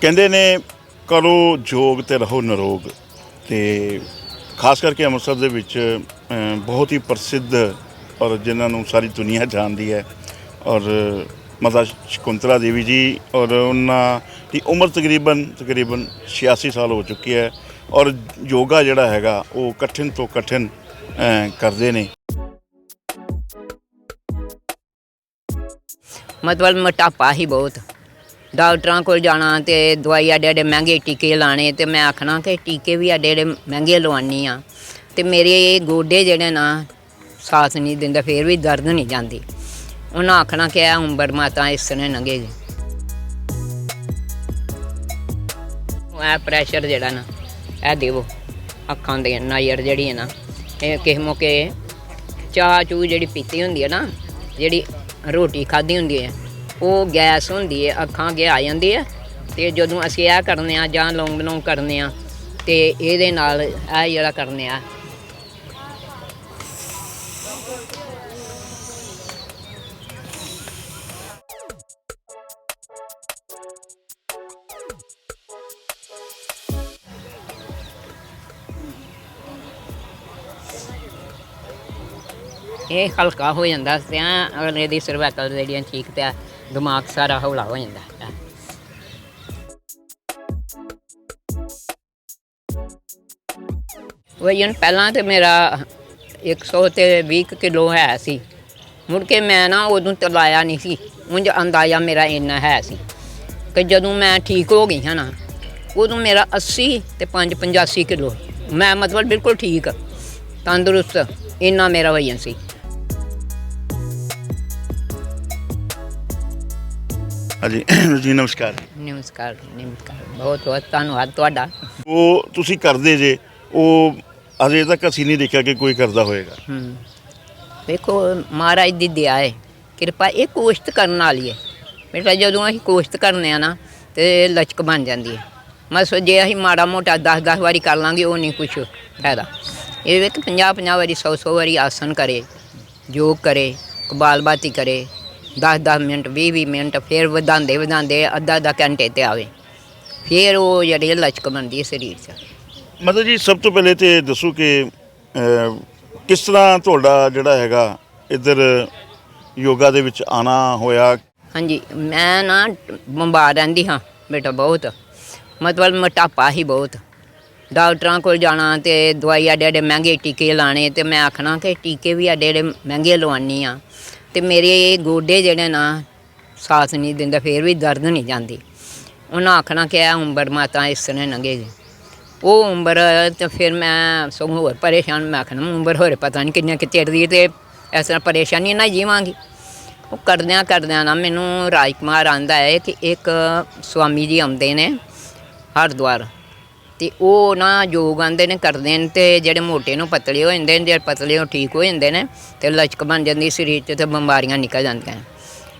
ਕਹਿੰਦੇ ਨੇ, ਕਰੋ ਯੋਗ ਤੇ ਰਹੋ ਨਰੋਗ। ਤੇ ਖਾਸ ਕਰਕੇ ਅੰਮ੍ਰਿਤਸਰ ਦੇ ਵਿੱਚ ਬਹੁਤ ਹੀ ਪ੍ਰਸਿੱਧ ਔਰ ਜਿਨ੍ਹਾਂ ਨੂੰ ਸਾਰੀ ਦੁਨੀਆ ਜਾਣਦੀ ਹੈ, ਔਰ ਮਾਤਾ ਸ਼ਕੁੰਤਲਾ ਦੇਵੀ ਜੀ, ਔਰ ਉਹਨਾਂ ਦੀ ਉਮਰ ਤਕਰੀਬਨ ਤਕਰੀਬਨ 86 ਸਾਲ ਹੋ ਚੁੱਕੀ ਹੈ, ਔਰ ਯੋਗਾ ਜਿਹੜਾ ਹੈਗਾ, ਉਹ ਕਠਿਨ ਤੋਂ ਕਠਿਨ ਕਰਦੇ ਨੇ। ਮਤਲਬ ਮੋਟਾਪਾ ਹੀ ਬਹੁਤ। ਡਾਕਟਰਾਂ ਕੋਲ ਜਾਣਾ ਤੇ ਦਵਾਈ ਐਡੇ ਐਡੇ ਮਹਿੰਗੇ ਟੀਕੇ ਲਾਣੇ ਤੇ ਮੈਂ ਆਖਣਾ ਕਿ ਟੀਕੇ ਵੀ ਐਡੇ ਐਡੇ ਮਹਿੰਗੇ ਲਵਾਉਣੀ ਆ। ਤੇ ਮੇਰੇ ਗੋਡੇ ਜਿਹੜੇ ਨਾ ਸਾਥ ਨਹੀਂ ਦਿੰਦੇ, ਫੇਰ ਵੀ ਦਰਦ ਨਹੀਂ ਜਾਂਦੀ। ਉਹਨਾਂ ਆਖਣਾ ਕਿ ਇਹ ਉਮਰ ਮਾਤਾ ਇਸ ਤਰ੍ਹਾਂ ਲੰਘੇਗੀ ਇਹ ਪ੍ਰੈਸ਼ਰ ਜਿਹੜਾ ਨਾ, ਇਹ ਦੇਵੋ, ਅੱਖਾਂ ਦੇ ਨਜ਼ਰ ਜਿਹੜੀ ਹੈ ਨਾ, ਇਹ ਕਿਸੇ ਮੌਕੇ ਚਾਹ ਚੂ ਜਿਹੜੀ ਪੀਤੀ ਹੁੰਦੀ ਹੈ ਨਾ, ਜਿਹੜੀ ਰੋਟੀ ਖਾਧੀ ਹੁੰਦੀ ਹੈ ਉਹ ਗੈਸ ਹੁੰਦੀ ਹੈ, ਅੱਖਾਂ ਅੱਗੇ ਆ ਜਾਂਦੀ ਹੈ ਤੇ ਜਦੋਂ ਅਸੀਂ ਇਹ ਕਰਨੇ ਆ ਜਾਂ ਲੌਂਗ ਲੌਂਗ ਕਰਨੇ ਆ ਤੇ ਇਹਦੇ ਨਾਲ ਇਹ ਜਿਹੜਾ ਕਰਨੇ ਆ। ਇਹ ਹਲਕਾ ਹੋ ਜਾਂਦਾ ਤੇ ਅਗਲੇ ਦੀ ਸਰਵਾਈਕਲ ਜਿਹੜੀਆਂ ਠੀਕ ਤੇ ਦਿਮਾਗ ਸਾਰਾ ਹੌਲਾ ਹੋ ਜਾਂਦਾ ਹੈ। ਵਜਨ ਪਹਿਲਾਂ ਤੇ ਮੇਰਾ 100 ਤੇ 20 ਕਿਲੋ ਹੈ ਸੀ। ਮੁੜ ਕੇ ਮੈਂ ਨਾ ਉਦੋਂ ਤਲਾਇਆ ਨਹੀਂ ਸੀ। ਉਂਝ ਅੰਦਾਜ਼ਾ ਮੇਰਾ ਇੰਨਾ ਹੈ ਸੀ ਕਿ ਜਦੋਂ ਮੈਂ ਠੀਕ ਹੋ ਗਈ ਹਾਂ ਨਾ, ਉਦੋਂ ਮੇਰਾ 80 ਤੇ 5 85 ਕਿਲੋ ਮੈਂ ਮਤਲਬ ਬਿਲਕੁਲ ਠੀਕ, ਤੰਦਰੁਸਤ, ਇੰਨਾ ਮੇਰਾ ਵਜਨ ਸੀ। ਹਾਂਜੀ ਜੀ ਨਮਸਕਾਰ। ਨਮਸਕਾਰ ਨਮਸਕਾਰ। ਬਹੁਤ ਬਹੁਤ ਧੰਨਵਾਦ ਤੁਹਾਡਾ। ਉਹ ਤੁਸੀਂ ਕਰਦੇ ਜੇ ਉਹ ਅਜੇ ਤੱਕ ਅਸੀਂ ਨਹੀਂ ਦੇਖਿਆ ਕਿ ਕੋਈ ਕਰਦਾ ਹੋਏਗਾ। ਹੂੰ। ਵੇਖੋ ਮਹਾਰਾਜ ਦੀ ਦਇਆ ਹੈ ਕਿਰਪਾ ਇਹ ਕੋਸ਼ਟ ਕਰਨ ਵਾਲੀ ਹੈ ਬੇਟਾ ਜਦੋਂ ਅਸੀਂ ਕੋਸ਼ਟ ਕਰਨੇ ਆ ਨਾ ਤੇ ਲਚਕ ਬਣ ਜਾਂਦੀ ਹੈ ਮਸ ਜੇ ਅਸੀਂ ਮਾੜਾ ਮੋਟਾ 10 10 ਵਾਰੀ ਕਰ ਲਾਂਗੇ ਉਹ ਨਹੀਂ ਕੁਛ ਫਾਇਦਾ। ਇਹ ਵੇਖ 50 50 ਵਾਰੀ 100 100 ਵਾਰੀ ਆਸਨ ਕਰੇ ਯੋਗ ਕਰੇ ਕਬਾਲਬਾਤੀ ਕਰੇ 10 10 ਮਿੰਟ 20 20 ਮਿੰਟ ਫਿਰ ਵਧਾਉਂਦੇ ਵਧਾਉਂਦੇ ਅੱਧਾ ਅੱਧਾ ਘੰਟੇ ਤੇ ਆਵੇ। ਫਿਰ ਉਹ ਜਿਹੜੀ ਲਚਕ ਬਣਦੀ ਹੈ ਸਰੀਰ 'ਚ। ਮਤਲਬ ਜੀ ਸਭ ਤੋਂ ਪਹਿਲੇ ਤੇ ਦੱਸੋ ਕਿ ਕਿਸ ਤਰ੍ਹਾਂ ਤੁਹਾਡਾ ਜਿਹੜਾ ਹੈਗਾ ਇੱਧਰ ਯੋਗਾ ਦੇ ਵਿੱਚ ਆਣਾ ਹੋਇਆ? ਹਾਂਜੀ ਮੈਂ ਨਾ ਬਿਮਾਰ ਰਹਿੰਦੀ ਹਾਂ ਬੇਟਾ ਬਹੁਤ। ਮਤਲਬ ਮੋਟਾਪਾ ਹੀ ਬਹੁਤ। ਡਾਕਟਰਾਂ ਕੋਲ ਜਾਣਾ ਤੇ ਦਵਾਈ ਐਡੇ ਐਡੇ ਮਹਿੰਗੇ ਟੀਕੇ ਲਾਣੇ ਤੇ ਮੈਂ ਆਖਣਾ ਕਿ ਟੀਕੇ ਵੀ ਐਡੇ ਐਡੇ ਮਹਿੰਗੇ ਲਵਾਨੀ ਆ ਤੇ ਮੇਰੇ ਗੋਡੇ ਜਿਹੜੇ ਨਾ ਸਾਥ ਨਹੀਂ ਦਿੰਦਾ, ਫੇਰ ਵੀ ਦਰਦ ਨਹੀਂ ਜਾਂਦੀ। ਉਹਨਾਂ ਆਖਣਾ ਕਿ ਇਹ ਉਮਰ ਮਾਤਾ ਇਸ ਤਰ੍ਹਾਂ ਲੰਘੇ ਜੀ। ਉਹ ਉਮਰ ਤੇ ਫਿਰ ਮੈਂ ਸਗੋਂ ਹੋਰ ਪਰੇਸ਼ਾਨ, ਮੈਂ ਆਖਣਾ ਉਮਰ ਹੋਰ ਪਤਾ ਨਹੀਂ ਕਿੰਨੇ ਕਿ ਚਿਰ ਦੀ ਤੇ ਇਸ ਤਰ੍ਹਾਂ ਪਰੇਸ਼ਾਨੀ ਨਾ ਜੀਵਾਂਗੀ। ਉਹ ਕਰਦਿਆਂ ਕਰਦਿਆਂ ਨਾ ਮੈਨੂੰ ਰਾਜਕੁਮਾਰ ਆਂਦਾ ਹੈ ਕਿ ਇੱਕ ਸਵਾਮੀ ਜੀ ਆਉਂਦੇ ਨੇ ਹਰਿਦੁਆਰ। ਤੇ ਉਹ ਨਾ ਯੋਗ ਆਂਦੇ ਨੇ ਕਰਦੇ ਨੇ ਤੇ ਜਿਹੜੇ ਮੋਟੇ ਨੂੰ ਪਤਲੇ ਹੋ ਜਾਂਦੇ ਨੇ ਜਿਹੜੇ ਪਤਲੇ ਉਹ ਠੀਕ ਹੋ ਜਾਂਦੇ ਨੇ ਤੇ ਲਚਕ ਬਣ ਜਾਂਦੀ ਸਰੀਰ 'ਚ ਤੇ ਬਿਮਾਰੀਆਂ ਨਿਕਲ ਜਾਂਦੀਆਂ ਨੇ।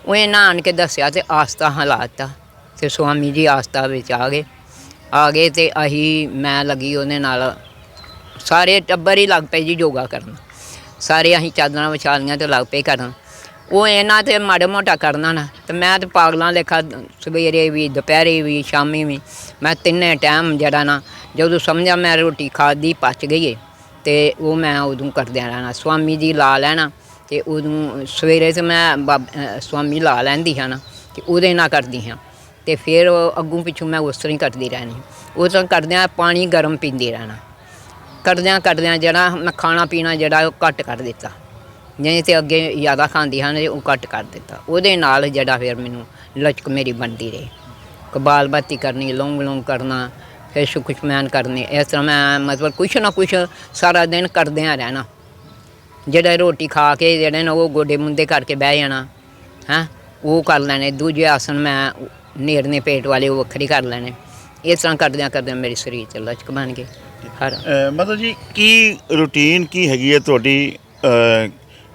ਉਹ ਇਹਨਾਂ ਆਣ ਕੇ ਦੱਸਿਆ ਤੇ ਆਸਤਾ ਹਾਲਾਤ ਤੇ ਸੁਆਮੀ ਜੀ ਆਸਤਾ ਵਿੱਚ ਆ ਗਏ। ਆ ਗਏ ਤੇ ਅਹੀ ਮੈਂ ਲੱਗੀ ਉਹਦੇ ਨਾਲ। ਸਾਰੇ ਟੱਬਰ ਹੀ ਲੱਗ ਪਏ ਜੀ ਯੋਗਾ ਕਰਨ। ਸਾਰੇ ਅਸੀਂ ਚਾਦਰਾਂ ਵਿਛਾ ਲਈਆਂ ਤੇ ਲੱਗ ਪਏ ਕਰਨ। ਉਹ ਇਹਨਾਂ ਤੇ ਮਾੜਾ ਮੋਟਾ ਕਰਨਾ ਨਾ, ਤੇ ਮੈਂ ਤੇ ਪਾਗਲਾਂ ਲੇਖਾ ਸਵੇਰੇ ਵੀ, ਦੁਪਹਿਰੇ ਵੀ, ਸ਼ਾਮੀ ਵੀ, ਮੈਂ ਤਿੰਨੇ ਟਾਈਮ ਜਿਹੜਾ ਨਾ, ਜਦੋਂ ਸਮਝਿਆ ਮੈਂ ਰੋਟੀ ਖਾਦੀ ਪਚ ਗਈ ਏ, ਤੇ ਉਹ ਮੈਂ ਉਦੋਂ ਕਰਦਿਆਂ ਰਹਿਣਾ। ਸਵਾਮੀ ਜੀ ਲਾ ਲੈਣਾ, ਤੇ ਉਦੋਂ ਸਵੇਰੇ ਤੇ ਮੈਂ ਬਾਬ- ਅਹ, ਸਵਾਮੀ ਲਾ ਲੈਂਦੀ ਹਾਂ ਨਾ, ਤੇ ਉਹਦੇ ਨਾਲ ਕਰਦੀ ਹਾਂ। ਤੇ ਫਿਰ ਅੱਗੋਂ ਪਿੱਛੋਂ ਮੈਂ ਉਸ ਤਰ੍ਹਾਂ ਹੀ ਕਰਦੀ ਰਹਿਣੀ। ਉਸ ਤਰ੍ਹਾਂ ਕਰਦਿਆਂ ਪਾਣੀ ਗਰਮ ਪੀਂਦੀ ਰਹਿਣਾ। ਕਰਦਿਆਂ ਕਰਦਿਆਂ ਜਿਹੜਾ ਮੈਂ ਖਾਣਾ ਪੀਣਾ ਜਿਹੜਾ ਉਹ ਘੱਟ ਕਰ ਦਿੱਤਾ। ਨਹੀਂ ਤੇ ਅੱਗੇ ਜ਼ਿਆਦਾ ਖਾਂਦੀ ਹਨ ਉਹ ਘੱਟ ਕਰ ਦਿੱਤਾ। ਉਹਦੇ ਨਾਲ ਜਿਹੜਾ ਫਿਰ ਮੈਨੂੰ ਲਚਕ ਮੇਰੀ ਬਣਦੀ ਰਹੀ। ਕਬਾਲ ਬਾਤੀ ਕਰਨੀ, ਲੌਂਗ ਲੌਂਗ ਕਰਨਾ, ਫਿਰ ਸੁਖਸ਼ਮੈਨ ਕਰਨੀ, ਇਸ ਤਰ੍ਹਾਂ ਮੈਂ ਮਤਲਬ ਕੁਛ ਨਾ ਕੁਛ ਸਾਰਾ ਦਿਨ ਕਰਦਿਆਂ ਰਹਿਣਾ। ਜਿਹੜਾ ਰੋਟੀ ਖਾ ਕੇ ਜਿਹੜੇ ਨੇ ਉਹ ਗੋਡੇ ਮੁੰਦੇ ਕਰਕੇ ਬਹਿ ਜਾਣਾ, ਹੈਂ, ਉਹ ਕਰ ਲੈਣੇ। ਦੂਜੇ ਆਸਨ ਮੈਂ ਨੇੜਨੇ ਪੇਟ ਵਾਲੇ ਉਹ ਵੱਖਰੇ ਕਰ ਲੈਣੇ। ਇਸ ਤਰ੍ਹਾਂ ਕਰਦਿਆਂ ਕਰਦਿਆਂ ਮੇਰੇ ਸਰੀਰ ਚ ਲਚਕ ਬਣ ਗਈ। ਹਰ ਮਤਲਬ ਜੀ, ਕੀ ਰੁਟੀਨ ਕੀ ਹੈਗੀ ਹੈ ਤੁਹਾਡੀ?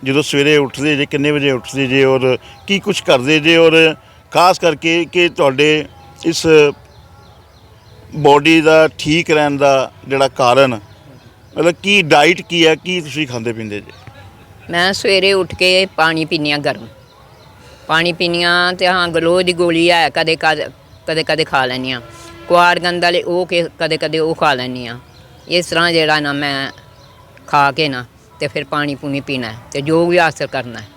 ਜਦੋਂ ਸਵੇਰੇ ਉੱਠਦੇ ਜੇ, ਕਿੰਨੇ ਵਜੇ ਉੱਠਦੇ ਜੇ ਔਰ ਕੀ ਕੁਝ ਕਰਦੇ ਜੇ ਔਰ ਖਾਸ ਕਰਕੇ ਕਿ ਤੁਹਾਡੇ ਇਸ ਬੋਡੀ ਦਾ ਠੀਕ ਰਹਿਣ ਦਾ ਜਿਹੜਾ ਕਾਰਨ, ਮਤਲਬ ਕੀ ਡਾਈਟ ਕੀ ਹੈ, ਕੀ ਤੁਸੀਂ ਖਾਂਦੇ ਪੀਂਦੇ ਜੇ? ਮੈਂ ਸਵੇਰੇ ਉੱਠ ਕੇ ਪਾਣੀ ਪੀਨੀ ਆ ਗਰਮ। ਪਾਣੀ ਪੀਨੀ ਆ ਤੇ ਹਾਂ ਗਲੋ ਦੀ ਗੋਲੀ ਹੈ, ਕਦੇ ਕਦ, ਕਦੇ ਕਦੇ ਖਾ ਲੈਂਦੀ ਹਾਂ। ਕੁਆਰ ਗੰਦ ਵਾਲੇ ਉਹ ਕਦੇ ਕਦੇ ਉਹ ਖਾ ਲੈਂਦੀ ਹਾਂ। ਇਸ ਤਰ੍ਹਾਂ ਜਿਹੜਾ ਨਾ ਮੈਂ ਖਾ ਕੇ ਨਾ ਤੇ ਫਿਰ ਪਾਣੀ ਪੂਣੀ ਪੀਣਾ ਹੈ ਤੇ ਜੋ ਵੀ ਆਸਰ ਕਰਨਾ ਹੈ,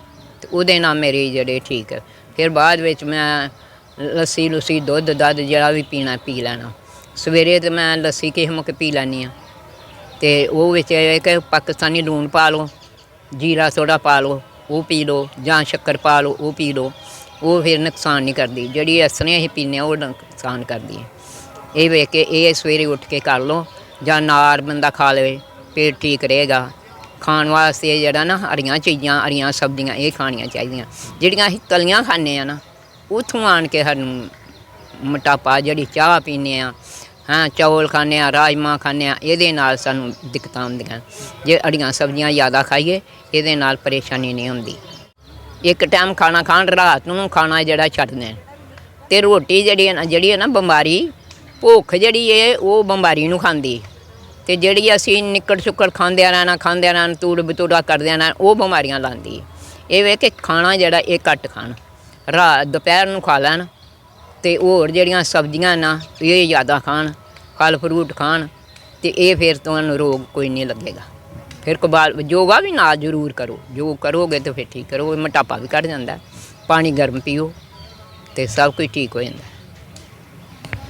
ਤੇ ਉਹਦੇ ਨਾਲ ਮੇਰੇ ਜਿਹੜੇ ਠੀਕ ਹੈ। ਫਿਰ ਬਾਅਦ ਵਿੱਚ ਮੈਂ ਲੱਸੀ ਲੁੱਸੀ, ਦੁੱਧ, ਦੱਧ ਜਿਹੜਾ ਵੀ ਪੀਣਾ ਪੀ ਲੈਣਾ। ਸਵੇਰੇ ਤੇ ਮੈਂ ਲੱਸੀ ਕਿਸੇ ਮੁੱਕ ਪੀ ਲੈਂਦੀ ਹਾਂ। ਤੇ ਉਹ ਵਿੱਚ ਇਹ ਕਿ ਪਾਕਿਸਤਾਨੀ ਲੂਣ ਪਾ ਲਓ, ਜੀਰਾ ਸੋਡਾ ਪਾ ਲਓ, ਉਹ ਪੀ ਲਓ, ਜਾਂ ਸ਼ੱਕਰ ਪਾ ਲਓ, ਉਹ ਪੀ ਲਓ। ਉਹ ਫਿਰ ਨੁਕਸਾਨ ਨਹੀਂ ਕਰਦੀ। ਜਿਹੜੀ ਅਸਨੇ ਅਸੀਂ ਪੀਂਦੇ ਹਾਂ, ਉਹ ਨੁਕਸਾਨ ਕਰਦੀ ਹੈ। ਇਹ ਵੇਖ ਕੇ, ਇਹ ਸਵੇਰੇ ਉੱਠ ਕੇ ਕਰ ਲਓ, ਜਾਂ ਨਾਰ ਬੰਦਾ ਖਾ ਲਵੇ, ਪੇਟ ਠੀਕ ਰਹੇਗਾ। ਖਾਣ ਵਾਸਤੇ ਜਿਹੜਾ ਨਾ ਹਰੀਆਂ ਚੀਜ਼ਾਂ ਹਰੀਆਂ ਸਬਜ਼ੀਆਂ ਇਹ ਖਾਣੀਆਂ ਚਾਹੀਦੀਆਂ। ਜਿਹੜੀਆਂ ਅਸੀਂ ਤਲੀਆਂ ਖਾਂਦੇ ਆ ਨਾ, ਉੱਥੋਂ ਆਣ ਕੇ ਸਾਨੂੰ ਮੋਟਾਪਾ ਜਿਹੜੀ ਚਾਹ ਪੀਂਦੇ ਆ, ਹਾਂ, ਚੌਲ ਖਾਂਦੇ ਆ ਰਾਜਮਾ ਖਾਂਦੇ ਆ, ਇਹਦੇ ਨਾਲ ਸਾਨੂੰ ਦਿੱਕਤਾਂ ਹੁੰਦੀਆਂ ਜੇ ਅੜੀਆਂ ਸਬਜ਼ੀਆਂ ਜ਼ਿਆਦਾ ਖਾਈਏ, ਇਹਦੇ ਨਾਲ ਪਰੇਸ਼ਾਨੀ ਨਹੀਂ ਹੁੰਦੀ। ਇੱਕ ਟਾਈਮ ਖਾਣਾ ਖਾਣ, ਰਾਤ ਨੂੰ ਖਾਣਾ ਜਿਹੜਾ ਛੱਡ ਦੇਣ ਤੇ ਰੋਟੀ ਜਿਹੜੀ ਹੈ ਨਾ, ਜਿਹੜੀ ਹੈ ਨਾ ਬਿਮਾਰੀ, ਭੁੱਖ ਜਿਹੜੀ ਹੈ, ਉਹ ਬਿਮਾਰੀ ਨੂੰ ਖਾਂਦੀ। ਤੇ ਜਿਹੜੀ ਅਸੀਂ ਨਿੱਕੜ ਸੁੱਕੜ ਖਾਂਦਿਆਂ ਰਹਿਣਾ ਖਾਂਦਿਆਂ ਰਹਿਣਾ, ਤੂੜ ਬਤੂੜਾ ਕਰਦਿਆਂ ਰਹਿਣਾ, ਉਹ ਬਿਮਾਰੀਆਂ ਲਾਉਂਦੀ ਇਹ ਵੇ ਕਿ ਖਾਣਾ ਜਿਹੜਾ, ਇਹ ਘੱਟ ਖਾਣ। ਰਾਤ ਦੁਪਹਿਰ ਨੂੰ ਖਾ ਲੈਣ ਤੇ ਹੋਰ ਜਿਹੜੀਆਂ ਸਬਜ਼ੀਆਂ ਨਾ, ਇਹ ਜ਼ਿਆਦਾ ਖਾਣ, ਫਲ ਫਰੂਟ ਖਾਣ ਤੇ ਇਹ ਫਿਰ ਤੁਹਾਨੂੰ ਰੋਗ ਕੋਈ ਨਹੀਂ ਲੱਗੇਗਾ। ਫਿਰ ਕਬਾਲ ਯੋਗਾ ਵੀ ਨਾ ਜ਼ਰੂਰ ਕਰੋ। ਜੋ ਕਰੋਗੇ ਤਾਂ ਫਿਰ ਠੀਕ ਕਰੋ ਮੋਟਾਪਾ ਵੀ ਘਟ ਜਾਂਦਾ। ਪਾਣੀ ਗਰਮ ਪੀਓ ਤੇ ਸਭ ਕੁਝ ਠੀਕ ਹੋ ਜਾਂਦਾ।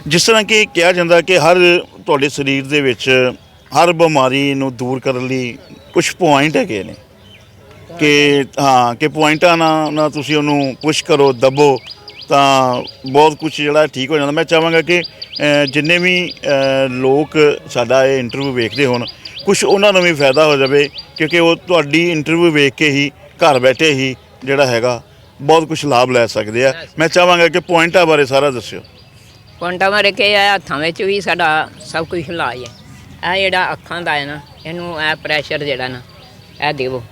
ਜਿਸ ਤਰ੍ਹਾਂ ਕਿ ਕਿਹਾ ਜਾਂਦਾ ਕਿ ਹਰ ਤੁਹਾਡੇ ਸਰੀਰ ਦੇ ਵਿੱਚ ਹਰ ਬਿਮਾਰੀ ਨੂੰ ਦੂਰ ਕਰਨ ਲਈ ਕੁਝ ਪੁਆਇੰਟ ਹੈਗੇ ਨੇ। ਕਿ ਹਾਂ, ਕਿ ਪੁਆਇੰਟਾਂ ਨਾਲ ਨਾ ਤੁਸੀਂ ਉਹਨੂੰ ਪੁਸ਼ ਕਰੋ, ਦਬੋ, ਤਾਂ ਬਹੁਤ ਕੁਝ ਜਿਹੜਾ ਠੀਕ ਹੋ ਜਾਂਦਾ। ਮੈਂ ਚਾਹਾਂਗਾ ਕਿ ਜਿੰਨੇ ਵੀ ਲੋਕ ਸਾਡਾ ਇਹ ਇੰਟਰਵਿਊ ਵੇਖਦੇ ਹੋਣ ਕੁਝ ਉਹਨਾਂ ਨੂੰ ਵੀ ਫਾਇਦਾ ਹੋ ਜਾਵੇ, ਕਿਉਂਕਿ ਉਹ ਤੁਹਾਡੀ ਇੰਟਰਵਿਊ ਵੇਖ ਕੇ ਹੀ ਘਰ ਬੈਠੇ ਹੀ ਜਿਹੜਾ ਹੈਗਾ, ਬਹੁਤ ਕੁਝ ਲਾਭ ਲੈ ਸਕਦੇ ਆ। ਮੈਂ ਚਾਹਾਂਗਾ ਕਿ ਪੁਆਇੰਟਾਂ ਬਾਰੇ ਸਾਰਾ ਦੱਸਿਓ। ਪੁਆਇੰਟਾਂ ਬਾਰੇ ਕੇ ਇਹ ਹੱਥਾਂ ਵਿੱਚ ਵੀ ਸਾਡਾ ਸਭ ਕੁਝ ਇਲਾਜ ਹੈ ਇਹ ਜਿਹੜਾ ਅੱਖਾਂ ਦਾ ਹੈ ਨਾ, ਇਹਨੂੰ ਇਹ ਪ੍ਰੈਸ਼ਰ ਜਿਹੜਾ ਨਾ, ਇਹ ਦੇਵੋ।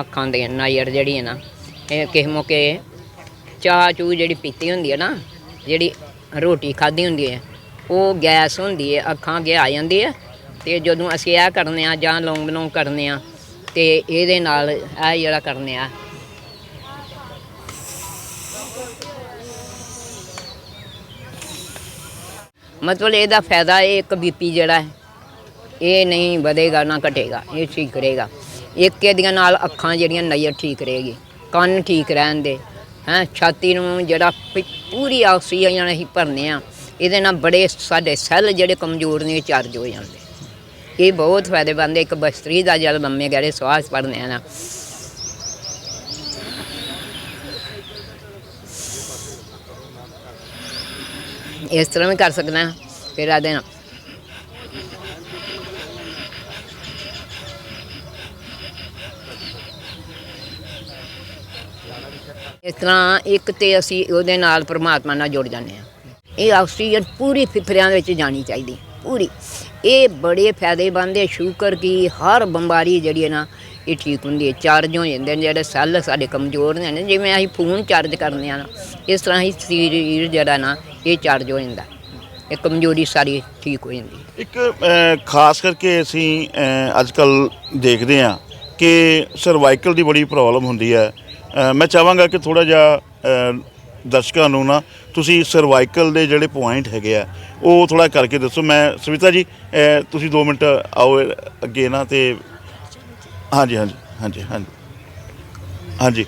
ਅੱਖਾਂ ਦੇ ਨਾਇਰ ਜਿਹੜੀ ਹੈ ਨਾ, ਇਹ ਕਿਸੇ ਮੌਕੇ ਚਾਹ ਚੂ ਜਿਹੜੀ ਪੀਤੀ ਹੁੰਦੀ ਹੈ ਨਾ, ਜਿਹੜੀ ਰੋਟੀ ਖਾਧੀ ਹੁੰਦੀ ਹੈ, ਉਹ ਗੈਸ ਹੁੰਦੀ ਹੈ, ਅੱਖਾਂ ਅੱਗੇ ਆ ਜਾਂਦੀ ਹੈ। ਤੇ ਜਦੋਂ ਅਸੀਂ ਇਹ ਕਰਨੇ ਆ ਜਾਂ ਲੌਂਗ ਲੌਂਗ ਕਰਨੇ ਆ, ਤੇ ਇਹਦੇ ਨਾਲ ਇਹ ਜਿਹੜਾ ਕਰਨੇ ਆ, ਮਤਲਬ ਇਹਦਾ ਫਾਇਦਾ ਇਹ ਇੱਕ ਬੀਪੀ ਜਿਹੜਾ ਹੈ ਇਹ ਨਹੀਂ ਵਧੇਗਾ, ਨਾ ਘਟੇਗਾ, ਇਹ ਠੀਕ ਰਹੇਗਾ। ਇੱਕ ਇਹਦੀਆਂ ਨਾਲ ਅੱਖਾਂ ਜਿਹੜੀਆਂ ਨਜ਼ਰ ਠੀਕ ਰਹੇਗੀ, ਕੰਨ ਠੀਕ ਰਹਿਣ ਦੇ। ਹੈ, ਛਾਤੀ ਨੂੰ ਜਿਹੜਾ ਪ- ਪੂਰੀ ਆਕਸੀਜਨ ਅਸੀਂ ਭਰਨੇ ਆ, ਇਹਦੇ ਨਾਲ ਬੜੇ ਸਾਡੇ ਸੈੱਲ ਜਿਹੜੇ ਕਮਜ਼ੋਰ ਨੇ ਚਾਰਜ ਹੋ ਜਾਂਦੇ। ਇਹ ਬਹੁਤ ਫਾਇਦੇਮੰਦ ਇੱਕ ਬਸਤਰੀ ਦਾ ਜਲ ਲੰਮੇ ਗਹਿਰੇ ਸਵਾਸ ਪੜਨੇ ਆ ਨਾ। ਇਸ ਤਰ੍ਹਾਂ ਵੀ ਕਰ ਸਕਦਾ, ਫਿਰ ਆ ਦੇਣਾ। ਇਸ ਤਰ੍ਹਾਂ ਇੱਕ ਤੇ ਅਸੀਂ ਉਹਦੇ ਨਾਲ ਪ੍ਰਮਾਤਮਾ ਨਾਲ ਜੁੜ ਜਾਂਦੇ ਹਾਂ। ਇਹ ਆਕਸੀਜਨ ਪੂਰੀ ਫਿਫਰਿਆਂ ਵਿੱਚ ਜਾਣੀ ਚਾਹੀਦੀ, ਪੂਰੀ। ਇਹ ਬੜੇ ਫਾਇਦੇਮੰਦ ਹੈ, ਸ਼ੂਗਰ ਕੀ ਹਰ ਬਿਮਾਰੀ ਜਿਹੜੀ ਹੈ ਨਾ, ਇਹ ਠੀਕ ਹੁੰਦੀ ਹੈ। ਚਾਰਜ ਹੋ ਜਾਂਦੇ ਨੇ, ਜਿਹੜੇ ਸੈੱਲ ਸਾਡੇ ਕਮਜ਼ੋਰ ਨੇ, ਜਿਵੇਂ ਅਸੀਂ ਫੋਨ ਚਾਰਜ ਕਰਦੇ ਆ ਨਾ, ਇਸ ਤਰ੍ਹਾਂ ਹੀ ਸਰੀਰ ਜਿਹੜਾ ਨਾ, ਇਹ ਚਾਰਜ ਹੋ ਜਾਂਦਾ। ਇਹ ਕਮਜ਼ੋਰੀ ਸਾਰੀ ਠੀਕ ਹੋ ਜਾਂਦੀ ਇੱਕ ਖਾਸ ਕਰਕੇ ਅਸੀਂ ਅੱਜ ਕੱਲ ਦੇਖਦੇ ਹਾਂ ਕਿ ਸਰਵਾਈਕਲ ਦੀ ਬੜੀ ਪ੍ਰੋਬਲਮ ਹੁੰਦੀ ਹੈ। ਮੈਂ ਚਾਹਾਂਗਾ ਕਿ ਥੋੜਾ ਜਿਹਾ ਦਰਸ਼ਕਾਂ ਨੂੰ ਨਾ ਤੁਸੀਂ ਸਰਵਾਈਕਲ ਦੇ ਜਿਹੜੇ ਪੁਆਇੰਟ ਹੈਗੇ ਆ ਉਹ ਥੋੜਾ ਕਰਕੇ ਦੱਸੋ। ਮੈਂ ਸਵਿਤਾ ਜੀ ਤੁਸੀਂ 2 ਮਿੰਟ ਆਓ ਅੱਗੇ ਨਾ ਤੇ ਹਾਂਜੀ ਹਾਂਜੀ ਹਾਂਜੀ ਹਾਂਜੀ। ਹਾਂਜੀ।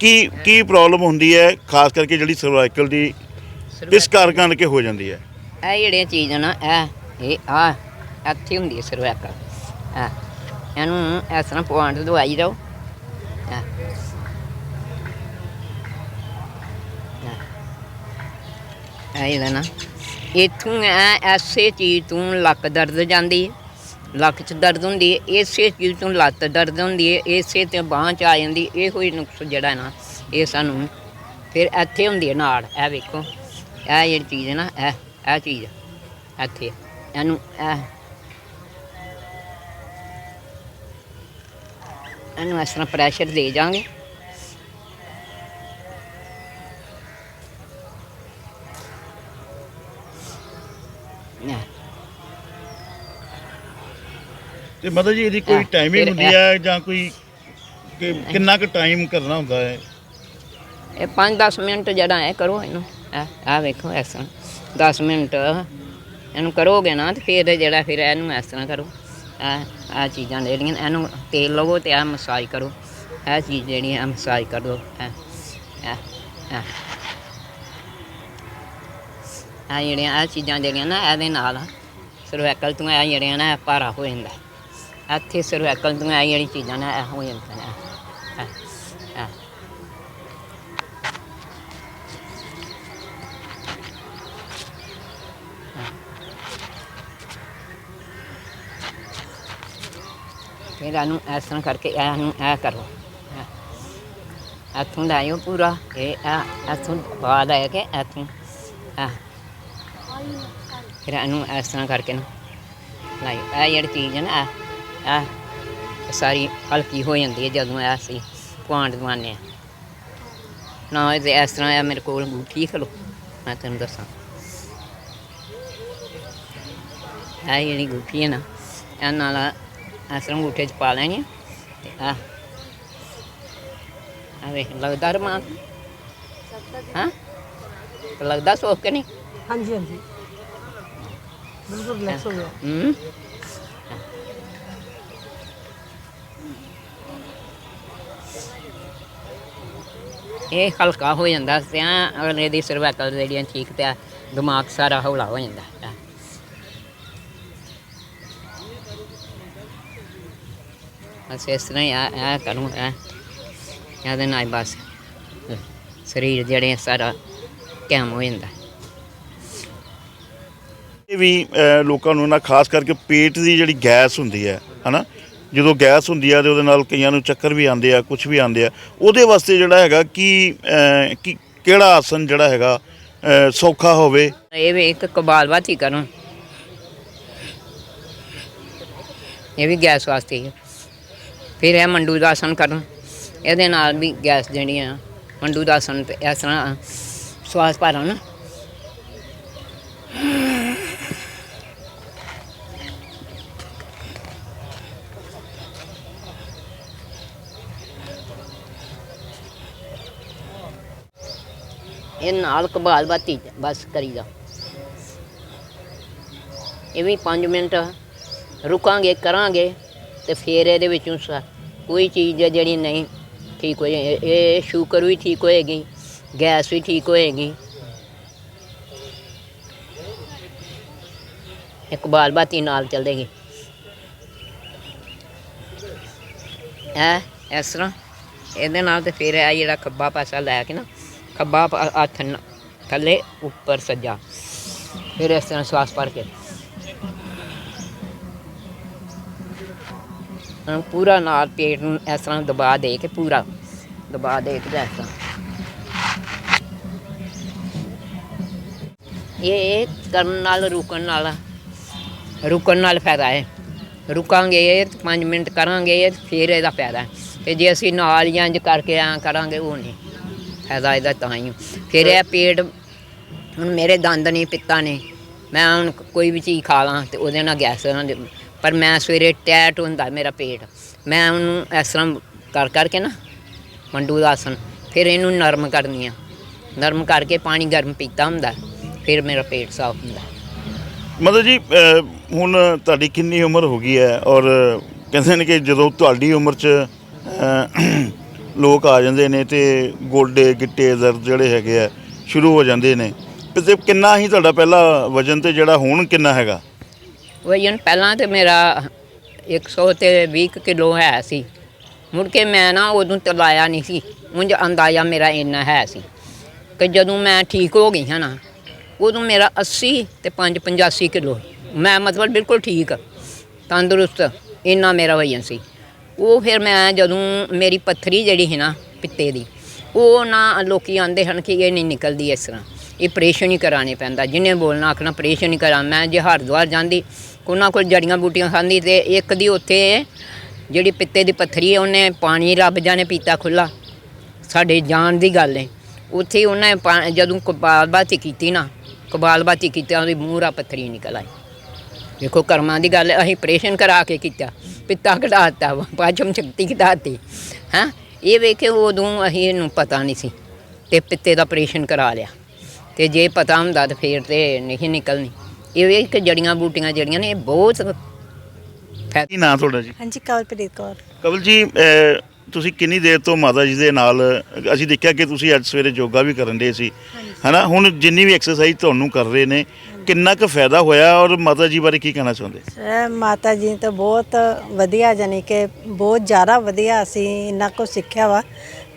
ਕੀ ਕੀ ਪ੍ਰੋਬਲਮ ਹੁੰਦੀ ਹੈ ਖਾਸ ਕਰਕੇ ਜਿਹੜੀ ਸਰਵਾਈਕਲ ਦੀ ਇਸ ਕਾਰਨ ਕੇ ਹੋ ਜਾਂਦੀ ਹੈ? ਇਹ ਜਿਹੜੀਆਂ ਚੀਜ਼ਾਂ ਨਾ ਇਹ ਇਹ ਆ ਇੱਥੇ ਹੁੰਦੀ ਹੈ ਸਰਵੈਕਲ ਆ ਇਹਨੂੰ ਇਸ ਤਰ੍ਹਾਂ ਪੁਆਇੰਟ ਦਵਾਈ ਜਾਓ ਆ ਇਹ ਇਹਦਾ ਨਾ। ਇਥੋਂ ਐ, ਐਸੇ ਚੀਜ਼ ਤੋਂ ਲੱਕ ਦਰਦ ਜਾਂਦੀ ਹੈ ਲੱਕ 'ਚ ਦਰਦ ਹੁੰਦੀ ਹੈ ਇਸੇ ਚੀਜ਼ ਤੋਂ ਲੱਤ ਦਰਦ ਹੁੰਦੀ ਹੈ ਇਸੇ ਤੇ ਬਾਂਹ 'ਚ ਆ ਜਾਂਦੀ ਇਹੋ ਹੀ ਨੁਕਸ ਜਿਹੜਾ ਨਾ, ਇਹ ਸਾਨੂੰ ਫਿਰ ਇੱਥੇ ਹੁੰਦੀ ਹੈ ਨਾੜ ਇਹ ਵੇਖੋ। ਇਹ ਜਿਹੜੀ ਚੀਜ਼ ਹੈ ਨਾ, ਇਹ ਇਹ ਚੀਜ਼ ਇੱਥੇ, ਇਹਨੂੰ ਇਹ। ਇਹਨੂੰ ਇਸ ਤਰ੍ਹਾਂ ਪ੍ਰੈਸ਼ਰ ਦੇ ਜਾਾਂਗੇ ਤੇ ਮਤਲਬ ਜੀ ਇਹਦੀ ਕੋਈ ਟਾਈਮਿੰਗ ਹੁੰਦੀ ਹੈ ਜਾਂ ਕੋਈ ਕਿ ਕਿੰਨਾ ਕੁ ਟਾਈਮ ਕਰਨਾ ਹੁੰਦਾ ਹੈ? ਇਹ 5-10 ਮਿੰਟ ਜਿਹੜਾ ਹੈ ਕਰੋ ਇਹਨੂੰ। ਇਹ ਆ ਵੇਖੋ ਇਸ ਤਰ੍ਹਾਂ। 10 ਮਿੰਟ ਇਹਨੂੰ ਕਰੋਗੇ ਨਾ ਤੇ ਫਿਰ ਜਿਹੜਾ ਫਿਰ ਇਹਨੂੰ ਇਸ ਤਰ੍ਹਾਂ ਕਰੋ। ਆ ਆ ਚੀਜ਼ਾਂ ਜਿਹੜੀਆਂ ਇਹਨੂੰ ਤੇਲ ਲਵੋ ਤੇ ਆ ਮਸਾਜ ਕਰੋ। ਇਹ ਚੀਜ਼ ਜਿਹੜੀ ਆ ਮਸਾਜ ਕਰ ਦੋ। ਆ ਜਿਹੜੀਆਂ ਆ ਚੀਜ਼ਾਂ ਜਿਹੜੀਆਂ ਨਾ ਇਹਦੇ ਨਾਲ ਸਰਵੈਕਲ ਤੋਂ ਆ ਜਿਹੜੀਆਂ ਨਾ ਭਾਰਾ ਹੋ ਜਾਂਦਾ। ਇੱਥੇ ਸਰਵੈਕਲ ਤੋਂ ਆ ਜਿਹੜੀ ਚੀਜ਼ਾਂ ਨਾ, ਇਹ ਹੋ ਜਾਂਦੀਆਂ ਨੇ ਫਿਰ ਇਹਨੂੰ ਇਸ ਤਰ੍ਹਾਂ ਕਰਕੇ ਇਹਨੂੰ ਇਹ ਕਰੋ। ਇਹ। ਇੱਥੋਂ ਲਾਇਓ ਪੂਰਾ। ਇਹ ਆ ਇੱਥੋਂ ਬਾਅਦ ਆਇਆ ਕਿ ਇੱਥੋਂ ਆ ਫਿਰ ਇਹਨੂੰ ਇਸ ਤਰ੍ਹਾਂ ਕਰਕੇ ਨਾ ਲਾਇਓ। ਇਹ ਜਿਹੜੀ ਚੀਜ਼ ਹੈ ਨਾ ਇਹ ਸਾਰੀ ਹਲਕੀ ਹੋ ਜਾਂਦੀ ਹੈ ਜਦੋਂ ਇਹ ਅਸੀਂ ਪੁਆਂਡ ਦਵਾਨੇ ਆ ਨਾ ਇਹ ਇਸ ਤਰ੍ਹਾਂ ਇਹ ਮੇਰੇ ਕੋਲ ਅੰਗੂਠੀ ਖਲੋ ਮੈਂ ਤੈਨੂੰ ਦੱਸਾਂ। ਇਹ ਜਿਹੜੀ ਅੰਗੂਠੀ ਹੈ ਨਾ ਇਹ ਨਾਲ ਇਸ ਤਰ੍ਹਾਂ ਅੰਗੂਠੇ 'ਚ ਪਾ ਲੈਣੀ ਆ ਤੇ ਆ। ਆ ਵੇਖ ਲੱਗਦਾ ਰਮਾਨ ਹਾਂ? ਲੱਗਦਾ ਸੋਖ ਕੇ ਨਹੀਂ? ਹਾਂਜੀ ਹਾਂਜੀ। ਬਿਲਕੁਲ ਰਿਲੈਕਸ ਹੋ ਗਿਆ। ਹੂੰ। ਇਹ ਹਲਕਾ ਹੋ ਜਾਂਦਾ ਤੇ ਅਗਲੇ ਦੀ ਸਰਵਾਈਕਲ ਜਿਹੜੀਆਂ ਠੀਕ ਤੇ ਆ, ਦਿਮਾਗ ਸਾਰਾ ਹੌਲਾ ਹੋ ਜਾਂਦਾ ਹੈ। ਬਸ ਇਸ ਤਰ੍ਹਾਂ ਹੀ ਆ ਕਰੂੰ ਆ ਇਹਦੇ ਨਾਲ ਹੀ ਬਸ ਸਰੀਰ ਜਿਹੜੇ ਸਾਰਾ ਕਾਇਮ ਹੋ ਜਾਂਦਾ। ਇਹ ਵੀ ਲੋਕਾਂ ਨੂੰ ਨਾ ਖਾਸ ਕਰਕੇ ਪੇਟ ਦੀ ਜਿਹੜੀ ਗੈਸ ਹੁੰਦੀ ਹੈ ਹਨਾ? ਜਦੋਂ ਗੈਸ ਹੁੰਦੀ ਆ ਤੇ ਉਹਦੇ ਨਾਲ ਕਈਆਂ ਨੂੰ ਚੱਕਰ ਵੀ ਆਉਂਦੇ ਆ ਕੁਝ ਵੀ ਆਉਂਦੇ ਆ, ਉਹਦੇ ਵਾਸਤੇ ਜਿਹੜਾ ਹੈਗਾ ਕਿ ਕਿ, ਕਿਹੜਾ ਆਸਨ ਜਿਹੜਾ ਹੈਗਾ ਸੌਖਾ ਹੋਵੇ? ਇਹ ਵੀ ਇੱਕ ਕਬਾਲਵਾਤੀ ਕਰਨ ਇਹ ਵੀ ਗੈਸ ਵਾਸਤੇ ਹੀ ਫਿਰ ਇਹ ਮੰਡੂ ਦਾ ਆਸਨ ਕਰਨ ਇਹਦੇ ਨਾਲ ਵੀ ਗੈਸ ਜਿਹੜੀ ਆ। ਮੰਡੂ ਦਾ ਆਸਨ ਤੇ ਇਸ ਤਰ੍ਹਾਂ ਸਵਾਸ ਭਰੋ ਇਹ ਨਾਲ ਕਬਾਲਵਾਤੀ ਬਸ ਕਰੀਦਾ ਇਹ ਵੀ 5 ਮਿੰਟ ਰੁਕਾਂਗੇ, ਕਰਾਂਗੇ ਤੇ ਫਿਰ ਇਹਦੇ ਵਿੱਚੋਂ ਸ- ਕੋਈ ਚੀਜ਼ ਹੈ ਜਿਹੜੀ ਨਹੀਂ ਠੀਕ ਹੋਈ, ਇਹ- ਇਹ ਸ਼ੂਗਰ ਵੀ ਠੀਕ ਹੋਏਗੀ, ਗੈਸ ਵੀ ਠੀਕ ਹੋਏਗੀ। ਇੱਕ ਬਾਲ ਬਾਤੀ ਨਾਲ ਚੱਲੇਗੀ। ਇਹ ਇਸ ਤਰ੍ਹਾਂ। ਇਹਦੇ ਨਾਲ ਤੇ ਫਿਰ ਇਹ ਜਿਹੜਾ ਖੱਬਾ ਪਾਸਾ ਲੈ ਕੇ ਨਾ ਖੱਬਾ ਹੱਥ ਥੱਲੇ, ਉੱਪਰ ਸੱਜਾ। ਫਿਰ ਇਸ ਤਰ੍ਹਾਂ ਸਵਾਸ ਭਰ ਕੇ। ਪੂਰਾ ਨਾਲ ਪੇਟ ਨੂੰ ਇਸ ਤਰ੍ਹਾਂ ਦਬਾ ਦੇ ਕੇ ਪੂਰਾ। ਦਬਾ ਦੇ ਕੇ ਇਸ ਤਰ੍ਹਾਂ। ਇਹ ਇਹ ਕਰਨ ਨਾਲ, ਰੁਕਣ ਨਾਲ ਰੁਕਣ ਨਾਲ ਫਾਇਦਾ ਹੈ। ਰੁਕਾਂਗੇ 5 ਮਿੰਟ ਕਰਾਂਗੇ, ਫਿਰ ਇਹਦਾ ਫਾਇਦਾ ਹੈ। ਤੇ ਜੇ ਅਸੀਂ ਨਾਲ ਜਾਂ ਕਰਕੇ ਆ ਕਰਾਂਗੇ, ਉਹ ਨਹੀਂ। ਫਾਇਦਾ ਇਹਦਾ ਤਾਂ ਹੀ ਫਿਰ ਇਹ ਪੇਟ ਹੁਣ ਮੇਰੇ ਦੰਦ ਨਹੀਂ ਪਿੱਤਾ ਨੇ ਮੈਂ ਹੁਣ ਕੋਈ ਵੀ ਚੀਜ਼ ਖਾ ਲਾਂ ਤੇ ਉਹਦੇ ਨਾਲ ਗੈਸ ਨਾ ਦੇ- ਪਰ ਮੈਂ ਸਵੇਰੇ ਟੈਟ ਹੁੰਦਾ ਮੇਰਾ ਪੇਟ। ਮੈਂ ਉਹਨੂੰ ਇਸ ਤਰ੍ਹਾਂ ਕਰ ਕਰਕੇ ਨਾ ਮੰਡੂ ਦਾ ਆਸਨ ਫਿਰ ਇਹਨੂੰ ਨਰਮ ਕਰਨੀ ਆ। ਨਰਮ ਕਰਕੇ ਪਾਣੀ ਗਰਮ ਪੀਤਾ ਹੁੰਦਾ ਫਿਰ ਮੇਰਾ ਪੇਟ ਸਾਫ਼ ਹੁੰਦਾ। ਮਤਲਬ ਜੀ ਅ, ਹੁਣ ਤੁਹਾਡੀ ਕਿੰਨੀ ਉਮਰ ਹੋ ਗਈ ਹੈ ਔਰ ਕਹਿੰਦੇ ਨੇ ਕਿ ਜਦੋਂ ਤੁਹਾਡੀ ਉਮਰ 'ਚ ਅ, ਲੋਕ ਆ ਜਾਂਦੇ ਨੇ ਤੇ ਗੋਡੇ, ਗਿੱਟੇ, ਦਰਦ ਜਿਹੜੇ ਹੈਗੇ ਆ, ਸ਼ੁਰੂ ਹੋ ਜਾਂਦੇ ਨੇ। ਤੇ ਕਿੰਨਾ ਹੀ ਤੁਹਾਡਾ ਪਹਿਲਾ ਵਜਨ ਤੇ ਜਿਹੜਾ ਹੁਣ ਕਿੰਨਾ ਹੈਗਾ? ਵਜਨ ਪਹਿਲਾਂ ਤੇ ਮੇਰਾ 100 ਤੇ 20 ਕਿਲੋ ਹੈ ਸੀ। ਮੁੜ ਕੇ ਮੈਂ ਨਾ ਉਦੋਂ ਤਲਾਇਆ ਨਹੀਂ ਸੀ। ਉਂਝ ਅੰਦਾਜ਼ਾ ਮੇਰਾ ਇੰਨਾ ਹੈ ਸੀ। ਕਿ ਜਦੋਂ ਮੈਂ ਠੀਕ ਹੋ ਗਈ ਹਾਂ ਨਾ, ਉਦੋਂ ਮੇਰਾ 80 ਤੇ 5 85 ਕਿਲੋ ਮੈਂ ਮਤਲਬ ਬਿਲਕੁਲ ਠੀਕ, ਤੰਦਰੁਸਤ, ਇੰਨਾ ਮੇਰਾ ਵਜਨ ਸੀ। ਉਹ ਫਿਰ ਮੈਂ ਜਦੋਂ ਮੇਰੀ ਪੱਥਰੀ ਜਿਹੜੀ ਹੈ ਨਾ ਪਿੱਤੇ ਦੀ, ਉਹ ਨਾ ਲੋਕੀ ਆਂਦੇ ਹਨ ਕਿ ਇਹ ਨਹੀਂ ਨਿਕਲਦੀ ਇਸ ਤਰ੍ਹਾਂ। ਇਹ ਆਪਰੇਸ਼ਨ ਹੀ ਕਰਾਣੇ ਪੈਂਦਾ। ਜਿਹਨੇ ਬੋਲਣਾ ਆਖਣਾ ਆਪਰੇਸ਼ਨ ਹੀ ਕਰਾਂ। ਮੈਂ ਜੇ ਹਰਿਦੁਆਰ ਜਾਂਦੀ, ਉਹਨਾਂ ਕੋਲ ਜੜੀਆਂ ਬੂਟੀਆਂ ਖਾਂਦੀ ਤੇ ਇੱਕ ਦੀ ਉੱਥੇ ਜਿਹੜੀ ਪਿੱਤੇ ਦੀ ਪੱਥਰੀ ਹੈ, ਉਹਨੇ ਪਾਣੀ ਰੱਬ ਜਾਣੇ ਪੀਤਾ ਖੁੱਲਾ ਸਾਡੇ ਜਾਣ ਦੀ ਗੱਲ ਹੈ। ਉੱਥੇ ਉਹਨੇ ਪਾ- ਜਦੋਂ ਕਬਾਲਬਾਤੀ ਕੀਤੀ ਨਾ ਕਬਾਲਬਾਤੀ ਕੀਤੀ, ਉਹਦੀ ਮੂਹਰਾ ਪੱਥਰੀ ਨਿਕਲ ਆਈ। ਦੇਖੋ ਕਰਮਾਂ ਦੀ ਗੱਲ ਅਸੀਂ ਆਪਰੇਸ਼ਨ ਕਰਾ ਕੇ ਕੀਤਾ। ਪਿੱਤਾ ਕਢਾਤਾ ਪਾਚਮ ਸ਼ਕਤੀ ਕਢਾਤੀ। ਹਾਂ? ਇਹ ਵੇਖੇ ਉਦੋਂ ਅਸੀਂ ਇਹਨੂੰ ਪਤਾ ਨਹੀਂ ਸੀ ਤੇ ਪਿੱਤੇ ਦਾ ਆਪਰੇਸ਼ਨ ਕਰਾ ਲਿਆ। ਤੇ ਜੇ ਪਤਾ ਹੁੰਦਾ ਤਾਂ ਫੇਰ ਤੇ ਨਹੀਂ ਨਿਕਲਣੀ। ਇਹ ਵੀ ਇੱਕ ਜੜੀਆਂ ਬੂਟੀਆਂ ਜਿਹੜੀਆਂ ਨੇ ਇਹ ਬਹੁਤ ਫਾਇਦਾ ਕੀ ਨਾਂ ਤੁਹਾਡਾ ਜੀ? ਹਾਂਜੀ ਕਵਲਪ੍ਰੀਤ ਕੌਰ। ਕਵਲ ਜੀ ਅਹ, ਤੁਸੀਂ ਕਿੰਨੀ ਦੇਰ ਤੋਂ ਮਾਤਾ ਜੀ ਦੇ ਨਾਲ ਅਸੀਂ ਦੇਖਿਆ ਕਿ ਤੁਸੀਂ ਅੱਜ ਸਵੇਰੇ ਯੋਗਾ ਵੀ ਕਰਨ ਦੇ ਸੀ। ਹਨਾ? ਹੁਣ ਜਿੰਨੀ ਵੀ ਐਕਸਰਸਾਈਜ਼ ਤੁਹਾਨੂੰ ਕਰ ਰਹੇ ਨੇ ਕਿੰਨਾ ਕੁ ਫਾਇਦਾ ਹੋਇਆ ਔਰ ਮਾਤਾ ਜੀ ਬਾਰੇ ਕੀ ਕਹਿਣਾ ਚਾਹੁੰਦੇ? ਇਹ ਮਾਤਾ ਜੀ ਤਾਂ ਬਹੁਤ ਵਧੀਆ ਜਾਨੀ ਕਿ ਬਹੁਤ ਜ਼ਿਆਦਾ ਵਧੀਆ ਅਸੀਂ ਇੰਨਾ ਕੁਝ ਸਿੱਖਿਆ ਵਾ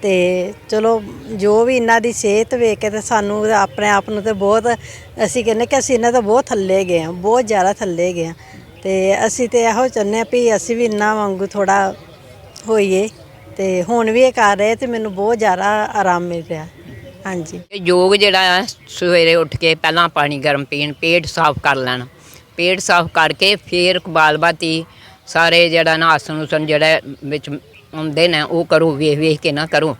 ਤੇ ਚਲੋ ਜੋ ਵੀ ਇਹਨਾਂ ਦੀ ਸਿਹਤ ਵੇਖ ਕੇ ਤੇ ਸਾਨੂੰ ਆਪਣੇ ਆਪ ਨੂੰ ਤੇ ਬਹੁਤ ਅਸੀਂ ਕਹਿੰਦੇ ਕਿ ਅਸੀਂ ਇਹਨਾਂ ਤੋਂ ਬਹੁਤ ਥੱਲੇ ਗਏ ਹਾਂ, ਬਹੁਤ ਜ਼ਿਆਦਾ ਥੱਲੇ ਗਏ ਹਾਂ ਤੇ ਅਸੀਂ ਤੇ ਇਹੋ ਚਾਹੁੰਦੇ ਹਾਂ ਵੀ ਅਸੀਂ ਵੀ ਇੰਨਾ ਵਾਂਗੂ ਥੋੜਾ ਹੋਈਏ ਤੇ ਹੁਣ ਵੀ ਇਹ ਕਰ ਰਹੇ ਤੇ ਮੈਨੂੰ ਬਹੁਤ ਜ਼ਿਆਦਾ ਆਰਾਮ ਮਿਲ ਰਿਹਾ। ਹਾਂਜੀ। ਇਹ ਯੋਗ ਜਿਹੜਾ ਆ, ਸਵੇਰੇ ਉੱਠ ਕੇ ਪਹਿਲਾਂ ਪਾਣੀ ਗਰਮ ਪੀਣ, ਪੇਟ ਸਾਫ਼ ਕਰ ਲੈਣ। ਪੇਟ ਸਾਫ਼ ਕਰਕੇ ਫੇਰ ਕਬਾਲਬਾਤੀ ਸਾਰੇ ਜਿਹੜਾ ਨਾ ਆਸਣ ਉਸਨ ਜਿਹੜਾ ਵਿੱਚ ਆਉਂਦੇ ਨੇ, ਉਹ ਕਰੋ, ਵੇਖ ਵੇਖ ਕੇ ਨਾ ਕਰੋ।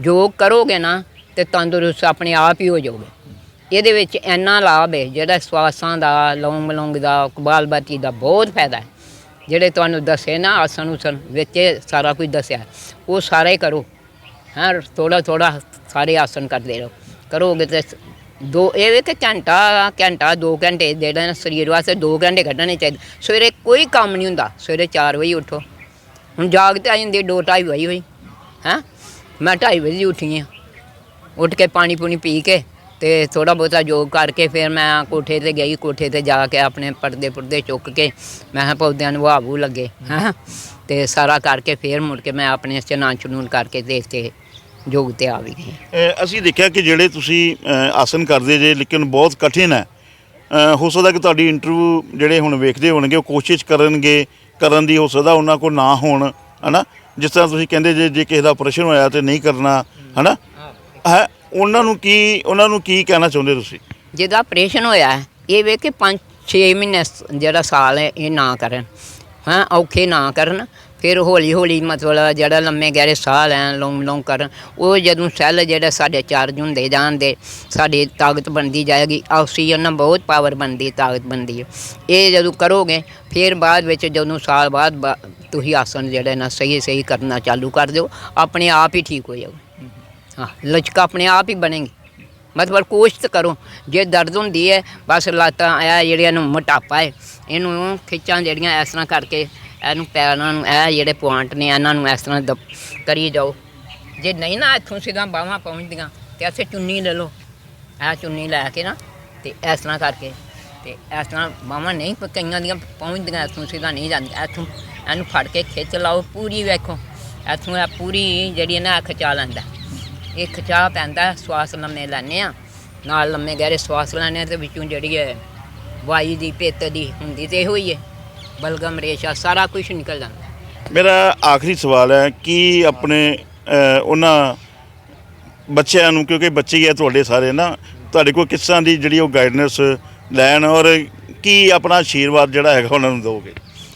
ਯੋਗ ਕਰੋਗੇ ਨਾ, ਤੇ ਤੰਦਰੁਸਤ ਆਪਣੇ ਆਪ ਹੀ ਹੋ ਜਾਓਗੇ। ਇਹਦੇ ਵਿੱਚ ਇੰਨਾ ਲਾਭ ਹੈ, ਜਿਹੜਾ ਸਵਾਸਾਂ ਦਾ, ਲੌਂਗ ਲੌਂਗ ਦਾ ਕਬਾਲਬਾਤੀ ਦਾ ਬਹੁਤ ਫਾਇਦਾ ਹੈ। ਜਿਹੜੇ ਤੁਹਾਨੂੰ ਦੱਸੇ ਨਾ ਆਸਣ ਉਸਨ ਵਿੱਚ ਸਾਰਾ ਕੁਝ ਦੱਸਿਆ, ਉਹ ਸਾਰੇ ਕਰੋ। ਹਾਂ ਥੋੜਾ ਥੋੜਾ ਸਾਰੇ ਆਸਨ ਕਰਦੇ ਰਹੋ। ਕਰੋਗੇ ਤੇ ਦੋ, ਇਹ ਵੇ ਕਿ ਘੰਟਾ ਘੰਟਾ 2 ਘੰਟੇ ਜਿਹੜਾ ਸਰੀਰ ਵਾਸਤੇ 2 ਘੰਟੇ ਕੱਢਣੇ ਚਾਹੀਦੇ। ਸਵੇਰੇ ਕੋਈ ਕੰਮ ਨਹੀਂ ਹੁੰਦਾ, ਸਵੇਰੇ 4 ਵਜੇ ਉੱਠੋ। ਹੁਣ ਜਾਗ ਤੇ ਆ ਜਾਂਦੀ 2 ਢਾਈ ਵਜੇ ਹੋਈ, ਹੈਂ? ਮੈਂ 2:30 ਵਜੇ ਉੱਠੀ ਹਾਂ। ਉੱਠ ਕੇ ਪਾਣੀ ਪੂਣੀ ਪੀ ਕੇ ਤੇ ਥੋੜਾ ਬਹੁਤਾ ਯੋਗ ਕਰਕੇ ਫਿਰ ਮੈਂ ਕੋਠੇ ਤੇ ਗਈ, ਕੋਠੇ ਤੇ ਜਾ ਕੇ ਆਪਣੇ ਪਰਦੇ ਪੁਰਦੇ ਚੁੱਕ ਕੇ ਮੈਂ ਕਿਹਾ ਪੌਦਿਆਂ ਨੂੰ ਵਾਹੂ ਲੱਗੇ, ਹੈਂ? ਤੇ ਸਾਰਾ ਕਰਕੇ ਫਿਰ ਮੁੜ ਕੇ ਮੈਂ ਆਪਣੇ ਇਸ਼ਨਾਨ ਚਨੂਨ ਕਰਕੇ ਤੇ ਇੱਥੇ ਯੋਗ ਤੇ ਆ ਵੀ ਗਈ ਅਹ ਅਸੀਂ ਦੇਖਿਆ ਕਿ ਜਿਹੜੇ ਤੁਸੀਂ ਅਹ, ਆਸਨ ਕਰਦੇ ਜੇ ਲੇਕਿਨ ਬਹੁਤ ਕਠਿਨ ਹੈ। ਅਹ, ਹੋ ਸਕਦਾ ਕਿ ਤੁਹਾਡੀ ਇੰਟਰਵਿਊ ਜਿਹੜੇ ਹੁਣ ਵੇਖਦੇ ਹੋਣਗੇ ਉਹ ਕੋਸ਼ਿਸ਼ ਕਰਨਗੇ ਕਰਨ ਦੀ ਹੋ ਸਕਦਾ ਉਹਨਾਂ ਕੋਲ ਨਾ ਹੋਣ ਹਨਾ? ਜਿਸ ਤਰ੍ਹਾਂ ਤੁਸੀਂ ਕਹਿੰਦੇ ਜੇ ਜੇ ਕਿਸੇ ਦਾ ਆਪਰੇਸ਼ਨ ਹੋਇਆ ਤੇ ਨਹੀਂ ਕਰਨਾ ਹਨਾ? ਹੈ ਉਹਨਾਂ ਨੂੰ ਕੀ ਉਹਨਾਂ ਨੂੰ ਕੀ ਕਹਿਣਾ ਚਾਹੁੰਦੇ ਤੁਸੀਂ? ਜਿਹਦਾ ਆਪਰੇਸ਼ਨ ਹੋਇਆ ਹੈ, ਇਹ ਵੇ ਕਿ 5-6 ਮਹੀਨੇ ਸ- ਜਿਹੜਾ ਸਾਲ ਹੈ ਇਹ ਨਾ ਕਰਨ। ਹਾਂ ਔਖੇ ਨਾ ਕਰਨ। ਫਿਰ ਹੌਲੀ ਹੌਲੀ ਮਤਲਬ ਜਿਹੜਾ ਲੰਮੇ ਗਹਿਰੇ ਸਾਹ ਲੈਣ ਲੌਂਗ ਲੌਂਗ ਕਰਨ ਉਹ ਜਦੋਂ ਸੈੱਲ ਜਿਹੜਾ ਸਾਡੇ ਚਾਰਜ ਹੁੰਦੇ ਜਾਣਦੇ, ਸਾਡੀ ਤਾਕਤ ਬਣਦੀ ਜਾਏਗੀ, ਆਕਸੀਜਨ ਨਾਲ ਬਹੁਤ ਪਾਵਰ ਬਣਦੀ, ਤਾਕਤ ਬਣਦੀ ਹੈ। ਇਹ ਜਦੋਂ ਕਰੋਗੇ, ਫਿਰ ਬਾਅਦ ਵਿੱਚ ਜਦੋਂ ਸਾਲ ਬਾਅਦ ਬਾ- ਤੁਸੀਂ ਆਸਣ ਜਿਹੜਾ ਨਾ ਸਹੀ ਸਹੀ ਕਰਨਾ ਚਾਲੂ ਕਰ ਦਿਓ, ਆਪਣੇ ਆਪ ਹੀ ਠੀਕ ਹੋ ਜਾਊਗਾ ਹਾਂ, ਲਚਕ ਆਪਣੇ ਆਪ ਹੀ ਬਣੇਗੀ। ਮਤਲਬ ਕੋਸ਼ਿਸ਼ ਕਰੋ, ਜੇ ਦਰਦ ਹੁੰਦੀ ਹੈ, ਬਸ ਲੱਤਾਂ ਆਇਆ ਜਿਹੜੀਆਂ ਨੂੰ ਮੋਟਾਪਾ ਹੈ, ਇਹਨੂੰ ਖਿੱਚਾਂ ਜਿਹੜੀਆਂ ਇਸ ਤਰ੍ਹਾਂ ਕਰਕੇ ਇਹਨੂੰ ਪੈਰਾਂ ਨੂੰ ਇਹ ਜਿਹੜੇ ਪੁਆਇੰਟ ਨੇ, ਇਹਨਾਂ ਨੂੰ ਇਸ ਤਰ੍ਹਾਂ ਦਬ ਕਰੀ ਜਾਓ। ਜੇ ਨਹੀਂ ਨਾ ਇੱਥੋਂ ਸਿੱਧਾ ਬਾਹਾਂ ਪਹੁੰਚਦੀਆਂ, ਤੇ ਅਸੀਂ ਚੁੰਨੀ ਲੈ ਲਓ। ਇਹ ਚੁੰਨੀ ਲੈ ਕੇ ਨਾ, ਤੇ ਇਸ ਤਰ੍ਹਾਂ ਕਰਕੇ, ਤੇ ਇਸ ਤਰ੍ਹਾਂ ਬਾਹਾਂ ਨਹੀਂ ਪ- ਕਈਆਂ ਦੀਆਂ ਪਹੁੰਚਦੀਆਂ, ਇੱਥੋਂ ਸਿੱਧਾ ਨਹੀਂ ਜਾਂਦੀਆਂ। ਇੱਥੋਂ ਇਹਨੂੰ ਫੜ ਕੇ ਖਿੱਚ ਲਾਓ, ਪੂਰੀ ਵੇਖੋ। ਇੱਥੋਂ ਇਹ ਪੂਰੀ ਜਿਹੜੀ ਹੈ ਨਾ ਇਹ ਖਿਚਾ ਲੈਂਦਾ। ਇਹ ਖਿਚਾ ਪੈਂਦਾ, ਸਵਾਸ ਲੰਮੇ ਲੈਂਦੇ ਆ ਨਾਲ ਲੰਮੇ ਗਹਿਰੇ ਸਵਾਸ ਲੈਂਦੇ ਹਾਂ, ਤੇ ਵਿੱਚੋਂ ਜਿਹੜੀ ਹੈ ਵਾਯੂ ਦੀ, ਪਿੱਤ ਦੀ ਹੁੰਦੀ ਤੇ ਇਹੋ ਹੀ ਹੈ। ਬਲਗਮ ਰੇਸ਼ਾ ਸਾਰਾ ਕੁਝ ਨਿਕਲ ਜਾਂਦਾ ਮੇਰਾ ਆਖਰੀ ਸਵਾਲ ਹੈ ਕਿ ਆਪਣੇ ਅਹ, ਉਹਨਾਂ ਬੱਚਿਆਂ ਨੂੰ ਕਿਉਂਕਿ ਬੱਚੇ ਹੀ ਹੈ ਤੁਹਾਡੇ ਸਾਰੇ ਨਾ ਤੁਹਾਡੇ ਕੋਲ ਕਿਸ ਤਰ੍ਹਾਂ ਦੀ ਜਿਹੜੀ ਉਹ ਗਾਈਡਨੈਸ ਲੈਣ ਔਰ ਕੀ ਆਪਣਾ ਆਸ਼ੀਰਵਾਦ ਜਿਹੜਾ ਹੈਗਾ ਉਹਨਾਂ ਨੂੰ ਦਿਓਗੇ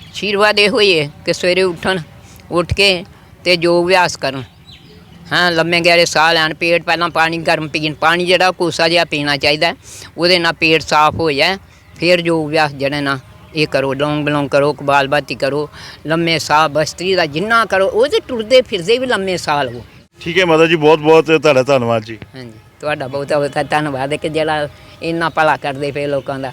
ਆਸ਼ੀਰਵਾਦ ਇਹੋ ਹੀ ਹੈ ਕਿ ਸਵੇਰੇ ਉੱਠਣ ਉੱਠ ਕੇ ਤੇ ਯੋਗ ਅਭਿਆਸ ਕਰਨ ਹਾਂ ਲੰਮੇ ਗਹਿਰੇ ਸਾਹ ਲੈਣ ਪੇਟ ਪਹਿਲਾਂ ਪਾਣੀ ਗਰਮ ਪੀਣ ਪਾਣੀ ਜਿਹੜਾ ਕੋਸਾ ਜਿਹਾ ਪੀਣਾ ਚਾਹੀਦਾ ਹੈ। ਉਹਦੇ ਨਾਲ ਪੇਟ ਸਾਫ਼ ਹੋ ਜਾਏ ਫਿਰ ਯੋਗ ਅਭਿਆਸ ਜਿਹੜੇ ਨਾ ਇਹ ਕਰੋ ਲੌਂਗ ਬਲੌਂਗ ਕਰੋ ਕਬਾਲਬਾਤੀ ਕਰੋ ਲੰਮੇ ਸਾਹ ਬਸਤਰੀ ਦਾ ਜਿੰਨਾ ਕਰੋ ਉਹ ਤੇ ਟੁਰਦੇ ਫਿਰਦੇ ਵੀ ਲੰਮੇ ਸਾਹ ਲਵੋ। ਠੀਕ ਹੈ ਮਾਤਾ ਜੀ ਬਹੁਤ ਬਹੁਤ ਤੁਹਾਡਾ ਧੰਨਵਾਦ ਜੀ। ਹਾਂਜੀ ਤੁਹਾਡਾ ਬਹੁਤਾ ਬਹੁਤਾ ਧੰਨਵਾਦ ਹੈ ਕਿ ਜਿਹੜਾ ਇੰਨਾ ਭਲਾ ਕਰਦੇ ਪਏ ਲੋਕਾਂ ਦਾ।